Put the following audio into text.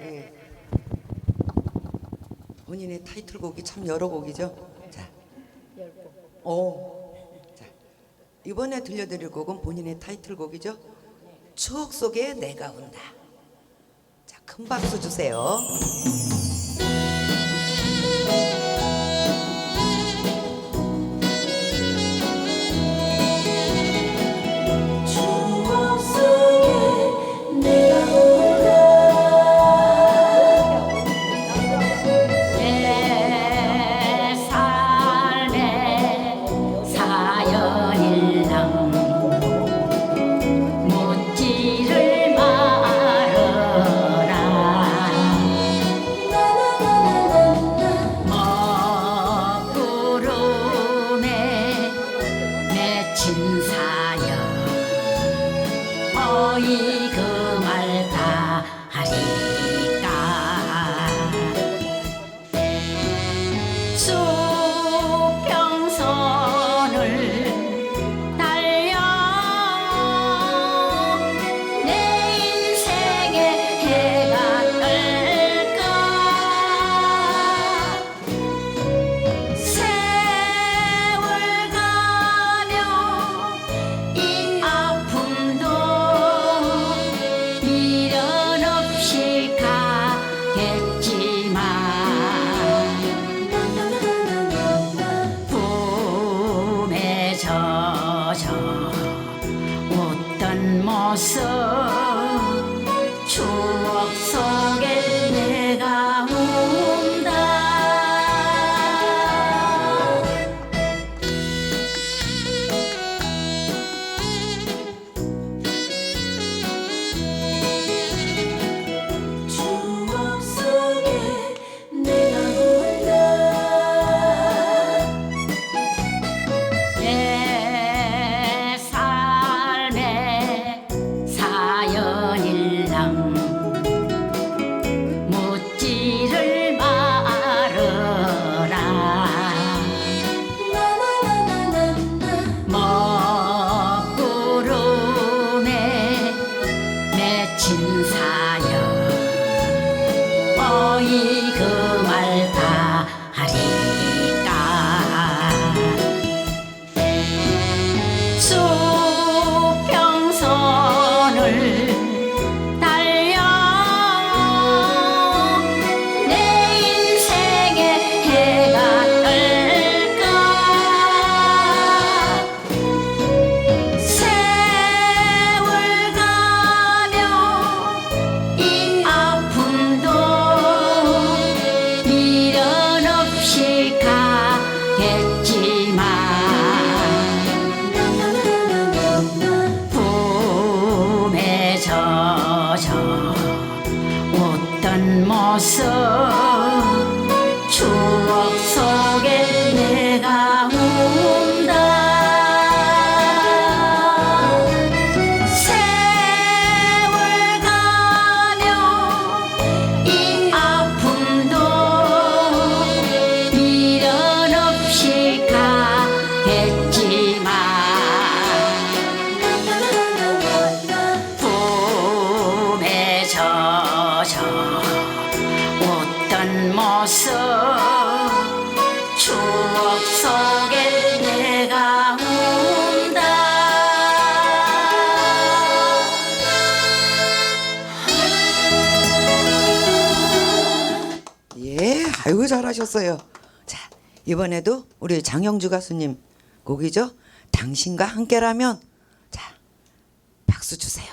예. 본인의 타이틀곡이 참 여러 곡이죠. 자, 오, 자 이번에 들려드릴 곡은 본인의 타이틀곡이죠. 추억 속에 내가 온다. 자, 큰 박수 주세요. 어이 그말 다 하리까 어 also 모습 추억 속에 내가 온다 예, 아이고 잘하셨어요. 자, 이번에도 우리 장영주 가수님 곡이죠. 당신과 함께라면 자, 박수 주세요.